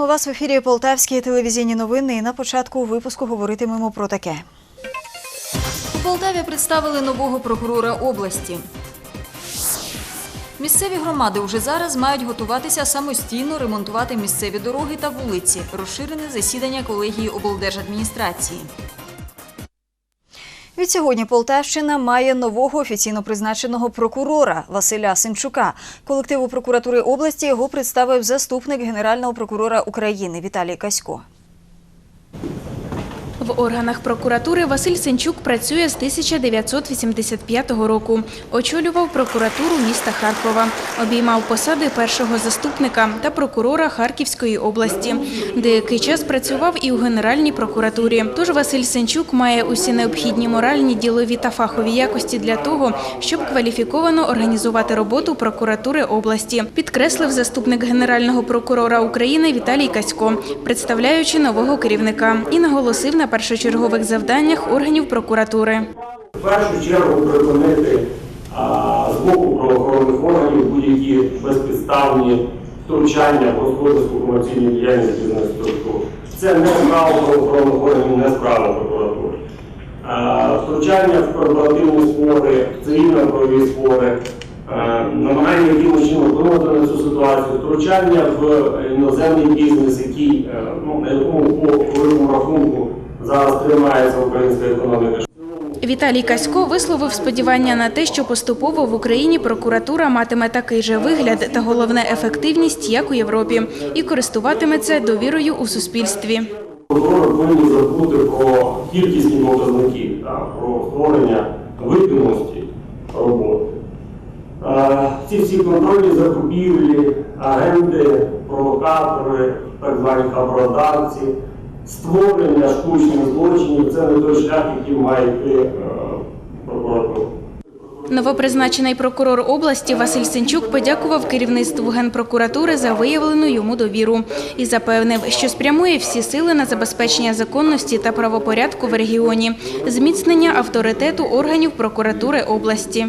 Вітаємо вас в ефірі Полтавські телевізійні новини. І на початку випуску говоритимемо про таке. У Полтаві представили нового прокурора області. Місцеві громади вже зараз мають готуватися самостійно ремонтувати місцеві дороги та вулиці. Розширене засідання колегії облдержадміністрації. Відсьогодні Полтавщина має нового офіційно призначеного прокурора Василя Синчука. Колективу прокуратури області його представив заступник генерального прокурора України Віталій Касько. Органах прокуратури Василь Сенчук працює з 1985 року. Очолював прокуратуру міста Харкова. Обіймав посади першого заступника та прокурора Харківської області. Деякий час працював і у Генеральній прокуратурі. Тож Василь Сенчук має усі необхідні моральні, ділові та фахові якості для того, щоб кваліфіковано організувати роботу прокуратури області, підкреслив заступник генерального прокурора України Віталій Касько, представляючи нового керівника, і наголосив на першочергових завданнях органів прокуратури. В першу чергу припинити з боку правоохоронних органів будь-які безпідставні втручання в господарську комерційну діяльність бізнес-структур. Це не справа правоохоронних органів, не справа прокуратури. Втручання в корпоративні спори, цивільно-правові спори, намагання якимось чином вплинути на цю ситуацію, втручання в іноземний бізнес, який, е, ну, на якому по великому рахунку зараз тримається українська економіка. Віталій Касько висловив сподівання на те, що поступово в Україні прокуратура матиме такий же вигляд та головне ефективність, як у Європі, і користуватиметься довірою у суспільстві. Прокурори повинні забути про кількісні показники, про створення видимості роботи. Е, Ці всі контрольні закупівлі, агенти, провокатори, так звані хабародавці, створення штучних злочинів це не той шлях, який має йти е, прокуратура. Новопризначений прокурор області Василь Сенчук подякував керівництву Генпрокуратури за виявлену йому довіру і запевнив, що спрямує всі сили на забезпечення законності та правопорядку в регіоні, зміцнення авторитету органів прокуратури області.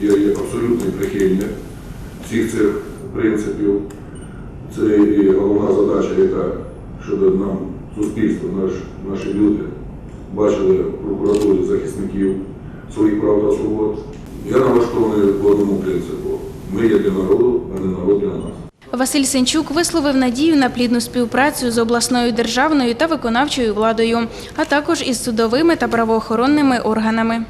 Я є абсолютний прихильник всіх цих принципів. Це і головна задача, яка, щоб нам суспільство, наш, наші люди бачили в прокуратурі захисників своїх прав та свобод. Я налаштований по одному принципу. Ми є для народу, а не народ для нас. Василь Сенчук висловив надію на плідну співпрацю з обласною державною та виконавчою владою, а також із судовими та правоохоронними органами.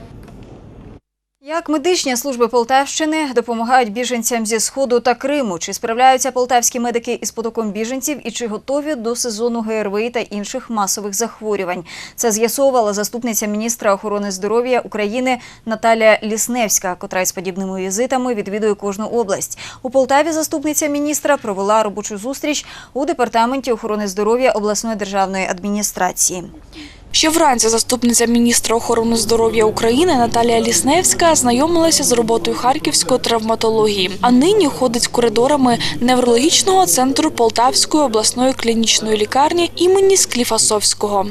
Як медичні служби Полтавщини допомагають біженцям зі Сходу та Криму? Чи справляються полтавські медики із потоком біженців і чи готові до сезону ГРВІ та інших масових захворювань? Це з'ясовувала заступниця міністра охорони здоров'я України Наталія Лісневська, котра із подібними візитами відвідує кожну область. У Полтаві заступниця міністра провела робочу зустріч у департаменті охорони здоров'я обласної державної адміністрації. Ще вранці заступниця міністра охорони здоров'я України Наталія Лісневська знайомилася з роботою харківської травматології, а нині ходить коридорами неврологічного центру Полтавської обласної клінічної лікарні імені Скліфасовського.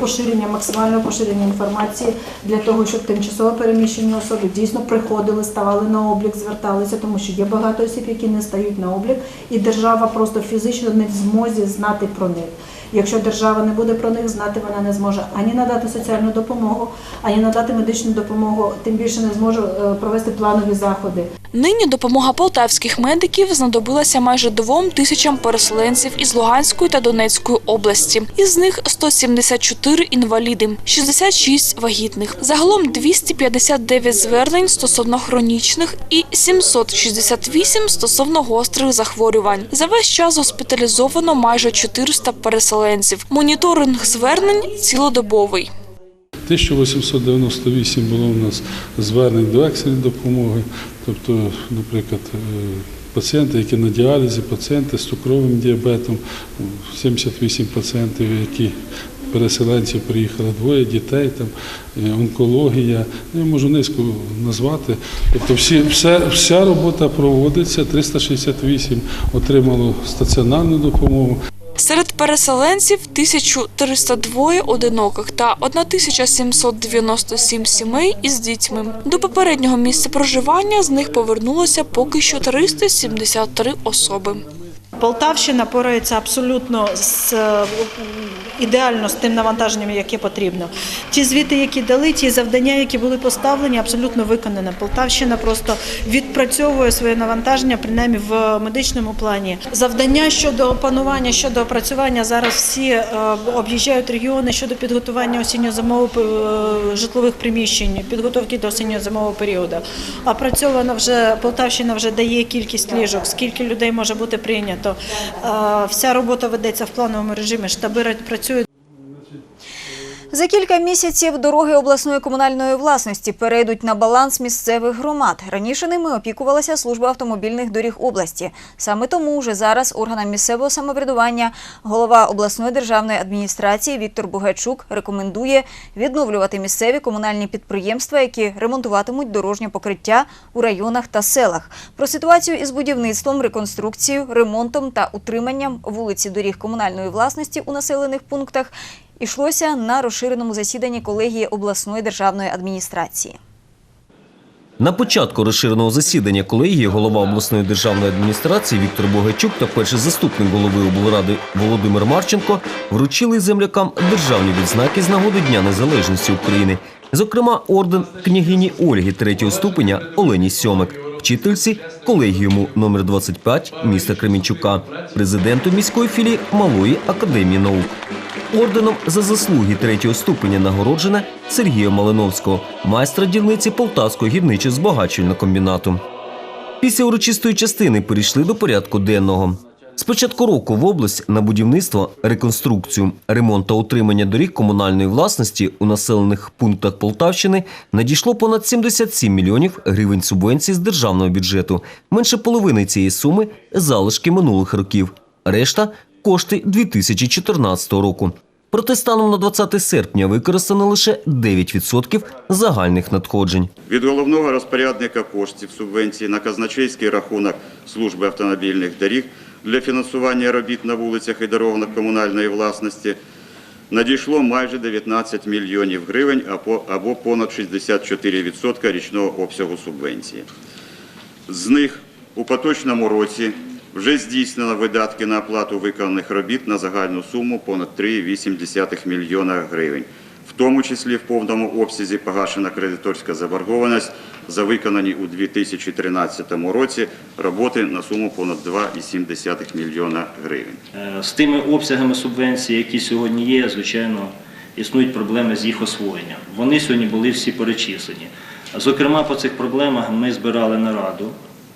Поширення, максимального поширення інформації для того, щоб тимчасово переміщені особи дійсно приходили, ставали на облік, зверталися, тому що є багато осіб, які не стають на облік, і держава просто фізично не в змозі знати про них. Якщо держава не буде про них знати, вона не зможе ані надати соціальну допомогу, ані надати медичну допомогу, тим більше не зможе е, провести планові заходи. Нині допомога полтавських медиків знадобилася майже двом тисячам переселенців із Луганської та Донецької області. Із них 174 інваліди, 66 вагітних. Загалом 259 звернень стосовно хронічних і 768 стосовно гострих захворювань. За весь час госпіталізовано майже 400 переселенців. Моніторинг звернень цілодобовий. 1898 було у нас звернень до екстреної допомоги, тобто, наприклад, е, пацієнти, які на діалізі, пацієнти з цукровим діабетом, 78 пацієнтів, які переселенців приїхали двоє дітей, там, е, онкологія. Ну, Я можу низку назвати. Тобто всі, вся, вся робота проводиться, 368 отримало стаціонарну допомогу. Серед переселенців 1302 одиноких та 1797 сімей із дітьми. До попереднього місця проживання з них повернулося поки що 373 особи. Полтавщина порається абсолютно з е, ідеально з тим навантаженням, яке потрібно. Ті звіти, які дали, ті завдання, які були поставлені, абсолютно виконані. Полтавщина просто відпрацьовує своє навантаження, принаймні в медичному плані. Завдання щодо опанування, щодо опрацювання зараз всі е, об'їжджають регіони щодо підготування осінньо-зимових е, житлових приміщень, підготовки до осінньо-зимового періоду. Опрацьовано вже Полтавщина вже дає кількість ліжок, скільки людей може бути прийнято. Е, Вся робота ведеться в плановому режимі. Штаби працюють. За кілька місяців дороги обласної комунальної власності перейдуть на баланс місцевих громад. Раніше ними опікувалася служба автомобільних доріг області. Саме тому вже зараз органам місцевого самоврядування голова обласної державної адміністрації Віктор Бугайчук рекомендує відновлювати місцеві комунальні підприємства, які ремонтуватимуть дорожнє покриття у районах та селах. Про ситуацію із будівництвом, реконструкцією, ремонтом та утриманням вулиці доріг комунальної власності у населених пунктах йшлося на розширеному засіданні колегії обласної державної адміністрації. На початку розширеного засідання колегії голова обласної державної адміністрації Віктор Богачук та перший заступник голови облради Володимир Марченко вручили землякам державні відзнаки з нагоди Дня Незалежності України. Зокрема, орден княгині Ольги третього ступеня Олені Сьомик, вчительці колегіуму номер 25 міста Кременчука, президенту міської філії Малої академії наук. Орденом за заслуги третього ступеня нагороджена Сергія Малиновського, майстра дільниці Полтавського гірничо-збагачувального комбінату. Після урочистої частини перейшли до порядку денного. З початку року в область на будівництво, реконструкцію, ремонт та утримання доріг комунальної власності у населених пунктах Полтавщини надійшло понад 77 мільйонів гривень субвенцій з державного бюджету. Менше половини цієї суми – залишки минулих років. Решта – кошти 2014 року. Проте станом на 20 серпня використано лише 9% загальних надходжень. від головного розпорядника коштів субвенції на казначейський рахунок служби автомобільних доріг для фінансування робіт на вулицях і дорогах комунальної власності надійшло майже 19 мільйонів гривень або- понад 64% річного обсягу субвенції. З них у поточному році вже здійснено видатки на оплату виконаних робіт на загальну суму понад 3,8 мільйона гривень. В тому числі в повному обсязі погашена кредиторська заборгованість за виконані у 2013 році роботи на суму понад 2,7 мільйона гривень. Е, З тими обсягами субвенцій, які сьогодні є, звичайно, існують проблеми з їх освоєнням. Вони сьогодні були всі перечислені. Зокрема, по цих проблемах ми збирали нараду,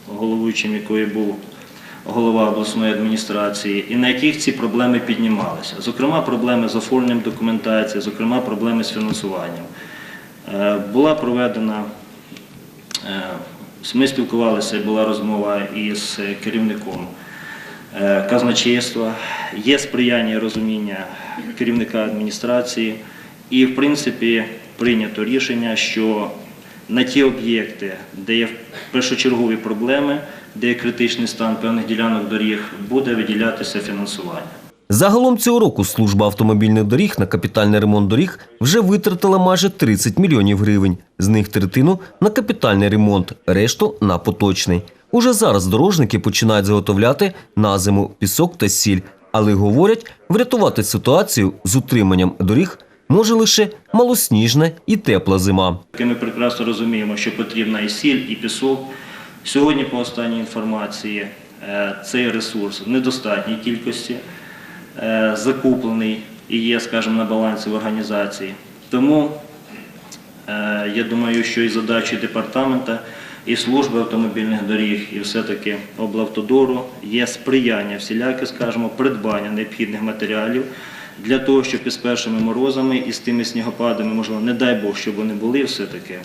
головуючим якої був голова обласної адміністрації, і на яких ці проблеми піднімалися. Зокрема, проблеми з оформленням документації, зокрема, проблеми з фінансуванням. Е, Була проведена Е, Ми спілкувалися, була розмова із керівником е, казначейства, є сприяння і розуміння керівника адміністрації, і, в принципі, прийнято рішення, що на ті об'єкти, де є першочергові проблеми, де є критичний стан певних ділянок доріг, буде виділятися фінансування. Загалом цього року служба автомобільних доріг на капітальний ремонт доріг вже витратила майже 30 мільйонів гривень. З них третину на капітальний ремонт, решту на поточний. Уже зараз дорожники починають заготовляти на зиму пісок та сіль, але говорять, врятувати ситуацію з утриманням доріг може лише малосніжна і тепла зима. Ми прекрасно розуміємо, що потрібна і сіль, і пісок. Сьогодні, по останній інформації, е, цей ресурс в недостатній кількості е, закуплений і є, скажімо, на балансі в організації. Тому е, я думаю, що і задачі департамента, і служби автомобільних доріг, і все-таки облавтодору є сприяння всіляке, скажімо, придбання необхідних матеріалів для того, щоб із першими морозами і з тими снігопадами, можливо, не дай Бог, щоб вони були все-таки,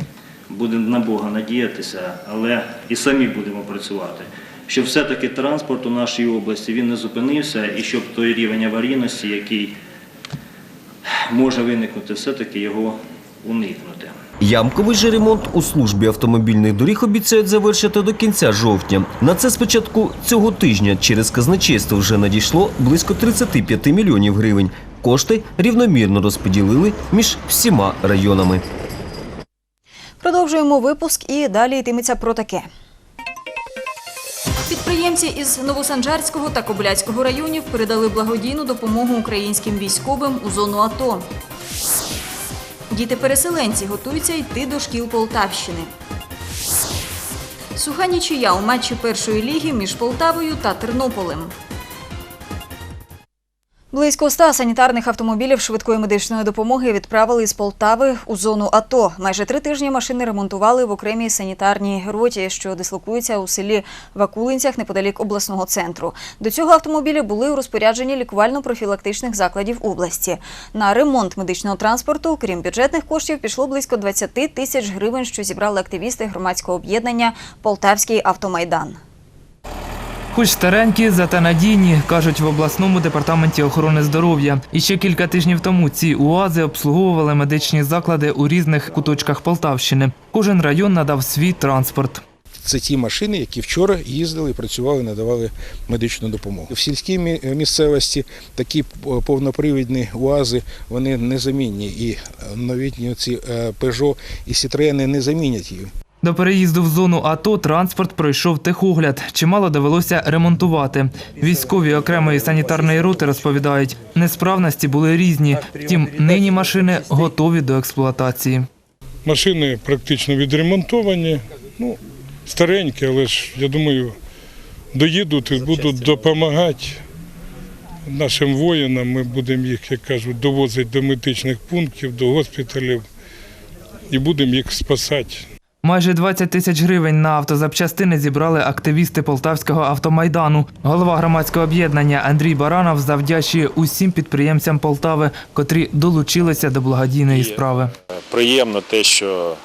будемо на Бога надіятися, але і самі будемо працювати. Щоб все-таки транспорт у нашій області він не зупинився і щоб той рівень аварійності, який може виникнути, все-таки його уникнути. Ямковий же ремонт у службі автомобільних доріг обіцяють завершити до кінця жовтня. На це спочатку цього тижня через казначейство вже надійшло близько 35 мільйонів гривень. Кошти рівномірно розподілили між всіма районами. Продовжуємо випуск і далі йтиметься про таке. Підприємці із Новосанжарського та Кобиляцького районів передали благодійну допомогу українським військовим у зону АТО. Діти-переселенці готуються йти до шкіл Полтавщини. Суха нічия у матчі першої ліги між Полтавою та Тернополем. Близько ста санітарних автомобілів швидкої медичної допомоги відправили з Полтави у зону АТО. Майже три тижні машини ремонтували в окремій санітарній роті, що дислокується у селі Вакулинцях неподалік обласного центру. До цього автомобілі були у розпорядженні лікувально-профілактичних закладів області. На ремонт медичного транспорту, крім бюджетних коштів, пішло близько 20 тисяч гривень, що зібрали активісти громадського об'єднання Полтавський автомайдан. Хоч старенькі, зате надійні, кажуть в обласному департаменті охорони здоров'я. І ще кілька тижнів тому ці УАЗи обслуговували медичні заклади у різних куточках Полтавщини. Кожен район надав свій транспорт. Це ті машини, які вчора їздили, працювали, надавали медичну допомогу. В сільській місцевості такі повнопривідні УАЗи вони незамінні. І е, новітні ці Peugeot і Citroen не замінять їх. До переїзду в зону АТО транспорт пройшов техогляд. Чимало довелося ремонтувати. Військові окремої санітарної роти розповідають, несправності були різні. Втім, нині машини готові до експлуатації. Машини практично відремонтовані, ну, старенькі, але ж я думаю, доїдуть і будуть допомагати нашим воїнам. Ми будемо їх, як кажуть, довозити до медичних пунктів, до госпіталів і будемо їх спасати. Майже 20 тисяч гривень на автозапчастини зібрали активісти Полтавського автомайдану. Голова громадського об'єднання Андрій Баранов завдячує усім підприємцям Полтави, котрі долучилися до благодійної справи. Приємно те, що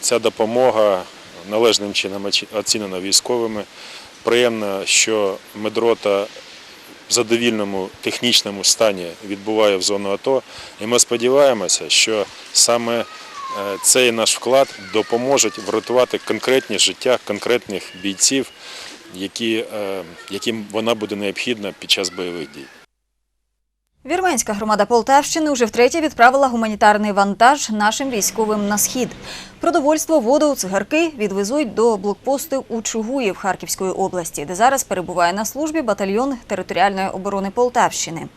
ця допомога належним чином оцінена військовими. Приємно, що медрота в задовільному технічному стані відбуває в зону АТО. І ми сподіваємося, що саме е, цей наш вклад допоможе врятувати конкретні життя конкретних бійців, які, е, яким вона буде необхідна під час бойових дій. Вірменська громада Полтавщини уже втретє відправила гуманітарний вантаж нашим військовим на схід. Продовольство, воду, цигарки відвезуть до блокпосту у Чугуїв Харківської області, де зараз перебуває на службі батальйон територіальної оборони Полтавщини.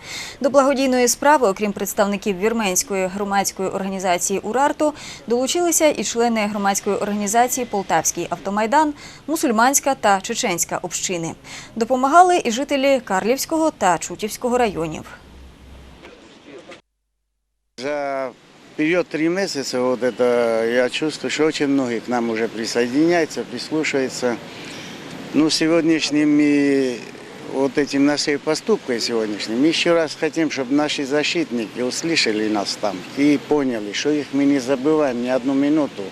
До благодійної справи, окрім представників вірменської громадської організації Урарту, долучилися і члени громадської організації Полтавський автомайдан, мусульманська та чеченська общини. Допомагали і жителі Карлівського та Чутівського районів. За период три месяца вот это я чувствую, что очень многие к нам уже присоединяются, прислушиваются. Ну, сегодняшними вот этим нашей поступкой сегодняшним, мы еще раз хотим, чтобы наши защитники услышали нас там и поняли, что их мы не забываем ни одну минуту.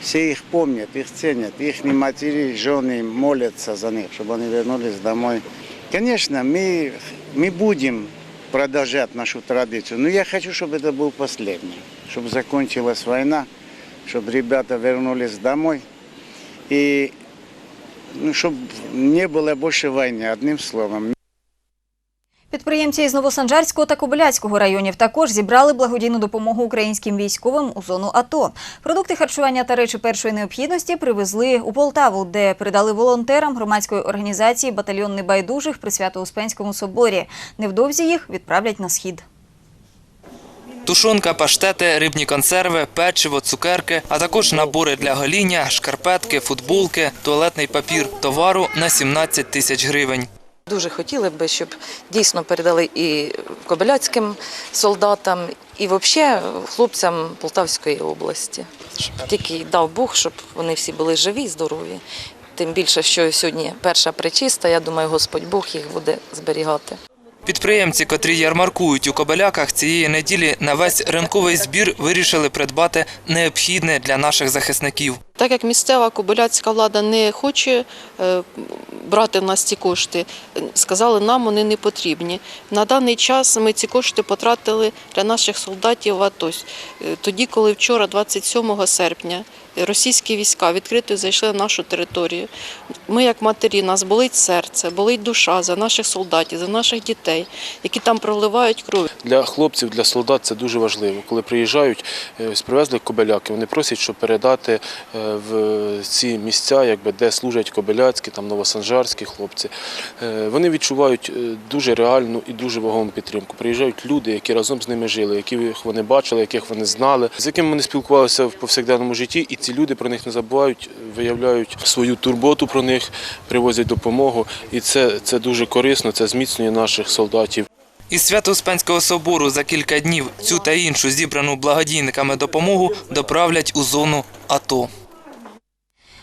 Все их помнят, их ценят, их матери, жены молятся за них, чтобы они вернулись домой. Конечно, мы, мы будем продолжать нашу традицию, но я хочу, чтобы это был последний, чтобы закончилась война, чтобы ребята вернулись домой и ну, чтобы не было больше войны, одним словом. Підприємці із Новосанжарського та Кобиляцького районів також зібрали благодійну допомогу українським військовим у зону АТО. Продукти харчування та речі першої необхідності привезли у Полтаву, де передали волонтерам громадської організації Батальйон небайдужих при Свято-Успенському соборі. Невдовзі їх відправлять на схід. Тушонка, паштети, рибні консерви, печиво, цукерки, а також набори для гоління, шкарпетки, футболки, туалетний папір товару на 17 тисяч гривень. Дуже хотіли би, щоб дійсно передали і кобиляцьким солдатам, і взагалі хлопцям Полтавської області. Щоб тільки дав Бог, щоб вони всі були живі, здорові. Тим більше, що сьогодні перша причиста, я думаю, Господь Бог їх буде зберігати. Підприємці, котрі ярмаркують у Кобеляках, цієї неділі на весь ринковий збір вирішили придбати необхідне для наших захисників. Так як місцева кобиляцька влада не хоче е, брати в нас ці кошти, сказали, нам вони не потрібні. На даний час ми ці кошти потратили для наших солдатів в АТО. Е, Тоді, коли вчора, 27 серпня, російські війська відкрито зайшли на нашу територію. Ми, як матері, нас болить серце, болить душа за наших солдатів, за наших дітей, які там проливають кров. Для хлопців, для солдат це дуже важливо. Коли приїжджають, е, привезли кобеляки, вони просять, щоб передати е, в ці місця, якби, де служать кобиляцькі, там новосанжарські хлопці, е, вони відчувають дуже реальну і дуже вагому підтримку. Приїжджають люди, які разом з ними жили, яких вони бачили, яких вони знали, з якими вони спілкувалися в повсякденному житті, і ці люди про них не забувають, виявляють свою турботу про них, привозять допомогу. І це, це дуже корисно, це зміцнює наших солдатів. Із Свято-Успенського собору за кілька днів цю та іншу зібрану благодійниками допомогу доправлять у зону АТО.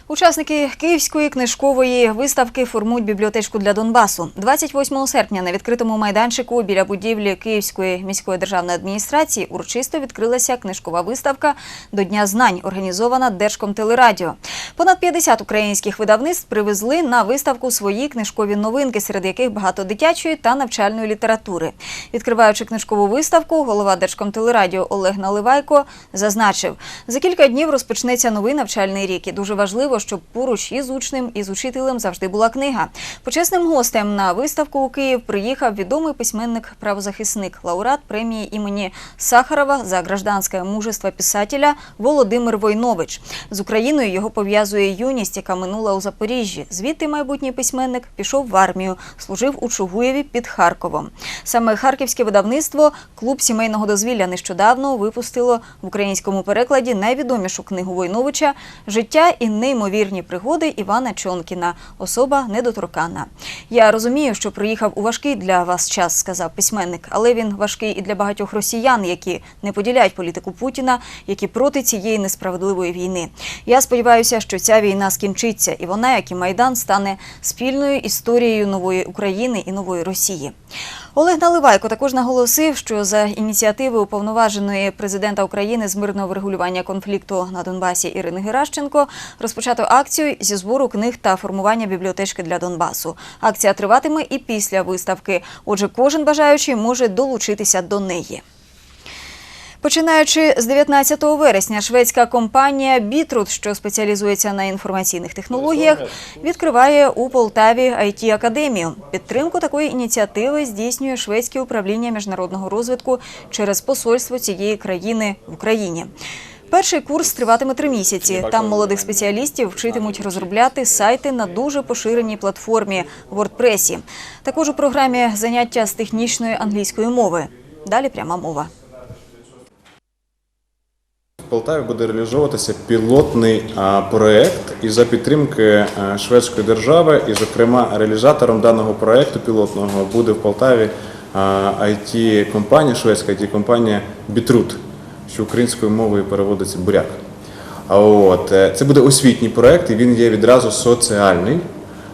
Учасники Київської книжкової виставки формують бібліотечку для Донбасу. 28 серпня на відкритому майданчику біля будівлі Київської міської державної адміністрації урочисто відкрилася книжкова виставка до Дня знань, організована Держкомтелерадіо. Понад 50 українських видавництв привезли на виставку свої книжкові новинки, серед яких багато дитячої та навчальної літератури. Відкриваючи книжкову виставку, голова Держкомтелерадіо Олег Наливайко зазначив, за кілька днів розпочнеться новий навчальний рік. І дуже важливо, щоб поруч із учнем і з учителем завжди була книга. Почесним гостем на виставку у Київ приїхав відомий письменник-правозахисник, лауреат премії імені Сахарова за гражданське мужество писателя Володимир Войнович. З Україною його пов'язує юність, яка минула у Запоріжжі. Звідти майбутній письменник пішов в армію, служив у Чугуєві під Харковом. Саме харківське видавництво Клуб сімейного дозвілля нещодавно випустило в українському перекладі найвідомішу книгу Войновича Життя і неймовірні пригоди Івана Чонкіна. Особа недоторкана. Я розумію, що приїхав у важкий для вас час, сказав письменник, але він важкий і для багатьох росіян, які не поділяють політику Путіна, які проти цієї несправедливої війни. Я сподіваюся, що ця війна скінчиться, і вона, як і майдан, стане спільною історією нової України і нової Росії. Олег Наливайко також наголосив, що за ініціативи уповноваженої президента України з мирного врегулювання конфлікту на Донбасі Ірини Геращенко розпочато акцію зі збору книг та формування бібліотечки для Донбасу. Акція триватиме і після виставки. Отже, кожен бажаючий може долучитися до неї. Починаючи з 19 вересня, шведська компанія Бітрут, що спеціалізується на інформаційних технологіях, відкриває у Полтаві it академію Підтримку такої ініціативи здійснює шведське управління міжнародного розвитку через посольство цієї країни в Україні. Перший курс триватиме три місяці. Там молодих спеціалістів вчитимуть розробляти сайти на дуже поширеній платформі WordPress. Також у програмі заняття з технічної англійської мови. Далі пряма мова. Полтаві буде реалізовуватися пілотний проект і за підтримки а, шведської держави, і, зокрема, реалізатором даного проекту пілотного буде в Полтаві it компанія шведська it компанія Бітрут, що українською мовою переводиться буряк. А от е, це буде освітній проект, і він є відразу соціальний.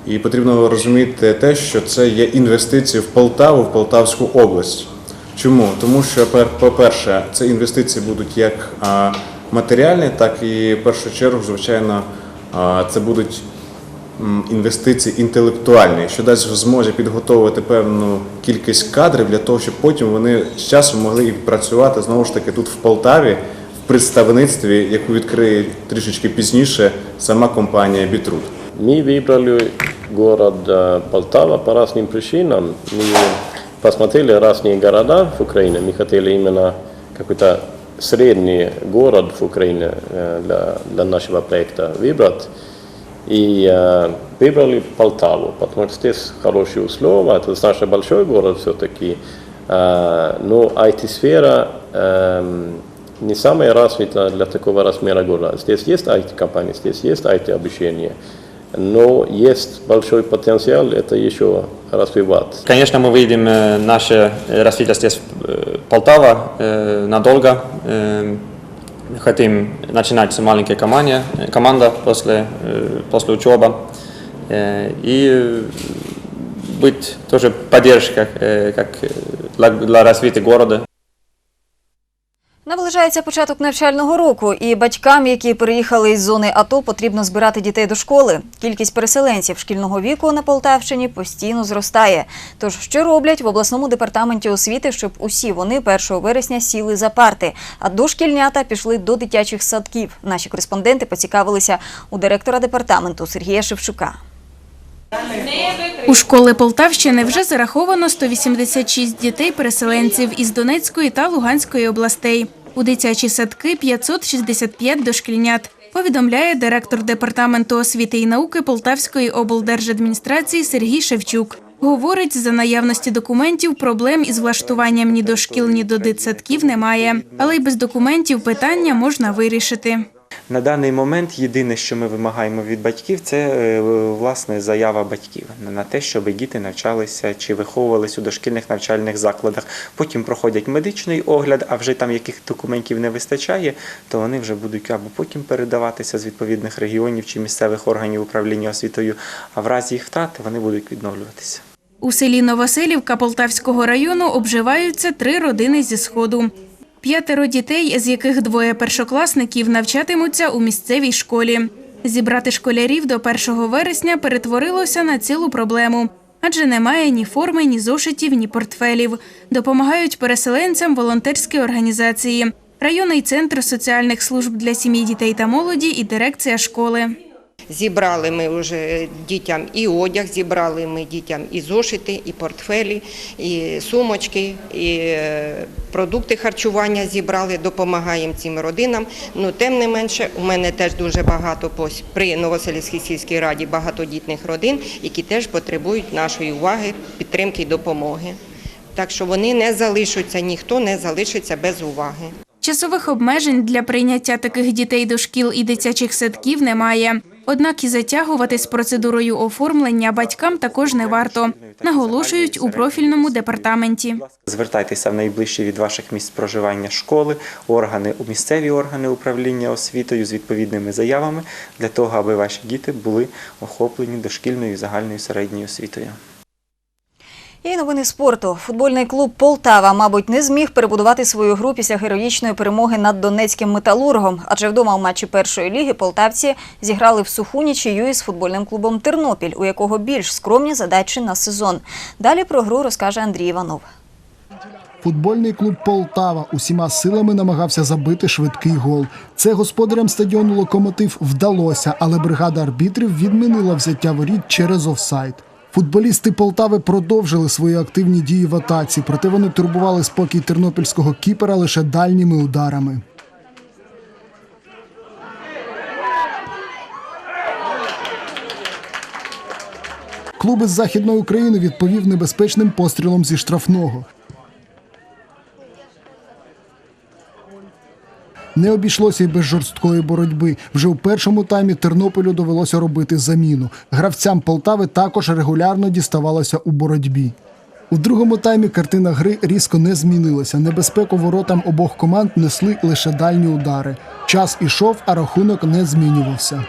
І потрібно розуміти те, що це є інвестиції в Полтаву, в Полтавську область. Чому? Тому що, пер- по-перше, це інвестиції будуть як а, матеріальні, так і в першу чергу, звичайно, а, це будуть м, інвестиції інтелектуальні, що дасть змозі підготовити певну кількість кадрів для того, щоб потім вони з часом могли і працювати знову ж таки тут в Полтаві, в представництві, яку відкриє трішечки пізніше сама компанія Бітрут. Мы выбрали город э, Полтава по разным причинам. Мы посмотрели разные города в Украине. Мы хотели именно какой-то средний город в Украине э, для, для нашего проекта выбрать. И э, выбрали Полтаву, потому что здесь хорошие условия. Это достаточно большой город все-таки. Э, но IT-сфера эм, не самая развитая для такого размера города. Здесь есть IT-компании, здесь есть IT-обучение. Но есть большой потенциал это еще развивать. Конечно, мы видим э, наше развитие здесь э, Полтава э, надолго. Э, Хотим начинать с маленькой команде, команда после, э, после учебы. Э, И э, быть тоже поддержкой э, как э, для развития города. Наближається початок навчального року, і батькам, які переїхали із зони АТО, потрібно збирати дітей до школи. Кількість переселенців шкільного віку на Полтавщині постійно зростає. Тож що роблять в обласному департаменті освіти, щоб усі вони 1 вересня сіли за парти, а дошкільнята пішли до дитячих садків. Наші кореспонденти поцікавилися у директора департаменту Сергія Шевчука. У школи Полтавщини вже зараховано 186 дітей-переселенців із Донецької та Луганської областей. У дитячі садки 565 дошкільнят. повідомляє директор департаменту освіти і науки Полтавської облдержадміністрації Сергій Шевчук. Говорить, за наявності документів проблем із влаштуванням ні до шкіл, ні до дитсадків немає, але й без документів питання можна вирішити. На даний момент єдине, що ми вимагаємо від батьків, це е, власне заява батьків на те, щоб діти навчалися чи виховувалися у дошкільних навчальних закладах. Потім проходять медичний огляд, а вже там яких документів не вистачає, то вони вже будуть або потім передаватися з відповідних регіонів чи місцевих органів управління освітою, а в разі їх втрати вони будуть відновлюватися. У селі Новоселівка Полтавського району обживаються три родини зі сходу. П'ятеро дітей, з яких двоє першокласників навчатимуться у місцевій школі. Зібрати школярів до 1 вересня перетворилося на цілу проблему, адже немає ні форми, ні зошитів, ні портфелів. Допомагають переселенцям волонтерські організації, районний центр соціальних служб для сім'ї, дітей та молоді і дирекція школи. Зібрали ми вже дітям і одяг, зібрали ми дітям і зошити, і портфелі, і сумочки, і е, продукти харчування зібрали, допомагаємо цим родинам. Ну, тим не менше, у мене теж дуже багато при Новоселівській сільській раді багатодітних родин, які теж потребують нашої уваги, підтримки і допомоги. Так що вони не залишаться, ніхто не залишиться без уваги. Часових обмежень для прийняття таких дітей до шкіл і дитячих садків немає. Однак і затягувати з процедурою оформлення батькам також не варто, наголошують у профільному департаменті. Звертайтеся в найближчі від ваших місць проживання школи, органи, місцеві органи управління освітою з відповідними заявами для того, аби ваші діти були охоплені дошкільною і загальною середньою освітою. І новини спорту. Футбольний клуб Полтава, мабуть, не зміг перебудувати свою гру після героїчної перемоги над донецьким металургом. Адже вдома у матчі першої ліги полтавці зіграли в суху нічию із футбольним клубом Тернопіль, у якого більш скромні задачі на сезон. Далі про гру розкаже Андрій Іванов. Футбольний клуб Полтава усіма силами намагався забити швидкий гол. Це господарям стадіону Локомотив вдалося, але бригада арбітрів відмінила взяття воріт через офсайд. Футболісти Полтави продовжили свої активні дії в атаці, проте вони турбували спокій тернопільського кіпера лише дальніми ударами. Клуб із Західної України відповів небезпечним пострілом зі штрафного. Не обійшлося й без жорсткої боротьби. Вже у першому таймі Тернополю довелося робити заміну. Гравцям Полтави також регулярно діставалося у боротьбі. У другому таймі картина гри різко не змінилася. Небезпеку воротам обох команд несли лише дальні удари. Час ішов, а рахунок не змінювався.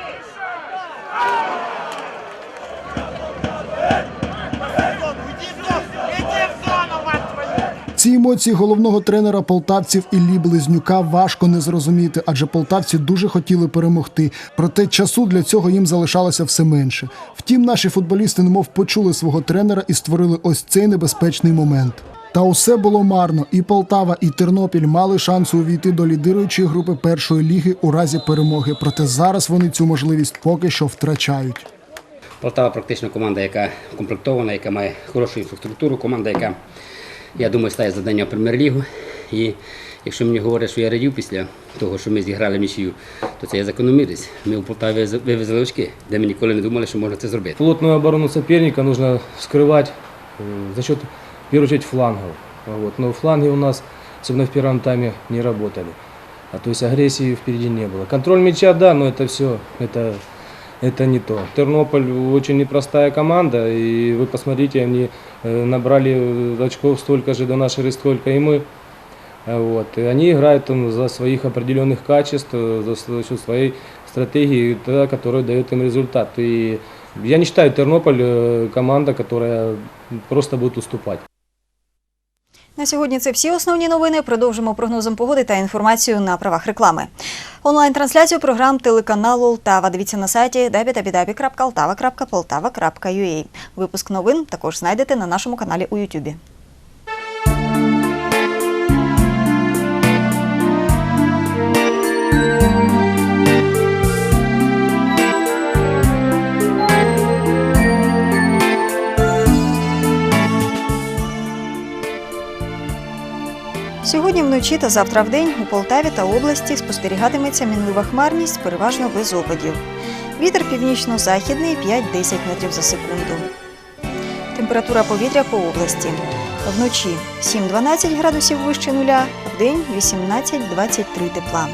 Ці емоції головного тренера полтавців Іллі Близнюка важко не зрозуміти, адже полтавці дуже хотіли перемогти. Проте часу для цього їм залишалося все менше. Втім, наші футболісти немов почули свого тренера і створили ось цей небезпечний момент. Та усе було марно. І Полтава, і Тернопіль мали шанс увійти до лідируючої групи першої ліги у разі перемоги. Проте зараз вони цю можливість поки що втрачають. Полтава практично команда, яка комплектована, яка має хорошу інфраструктуру, команда, яка, я думаю, стає завдання в прем'єр-лігу. І якщо мені говорять, що я радів після того, що ми зіграли нічию, то це я закономірність. Ми у Полтаві вивезли очки, де ми ніколи не думали, що можна це зробити. Плотную оборону соперника нужно вскрывать э, за счет, в первую очередь, флангов. Вот. Но фланги у нас, особенно в первом тайме, не работали. А то есть агрессии впереди не было. Контроль мяча, да, но это все, это, это не то. Тернополь очень непростая команда, и вы посмотрите, они э, набрали э, очков столько же до нашей, сколько и мы. А Вот. И они играют там, за своих определенных качеств, э, за за счет своей стратегии, которая дает им результат. И я не считаю Тернополь э, команда, которая просто будет уступать. На сьогодні це всі основні новини. Продовжимо прогнозом погоди та інформацію на правах реклами. Онлайн-трансляцію програм телеканалу Лтава. Дивіться на сайті www.ltava.poltava.ua. Випуск новин також знайдете на нашому каналі у Ютубі. Сьогодні вночі та завтра вдень у Полтаві та області спостерігатиметься мінлива хмарність, переважно без опадів. Вітер північно-західний 5-10 метрів за секунду. Температура повітря по області. Вночі 7-12 градусів вище нуля, вдень 18-23 тепла.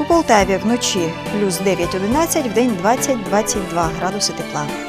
У Полтаві вночі плюс 9-11, вдень 20-22 градуси тепла.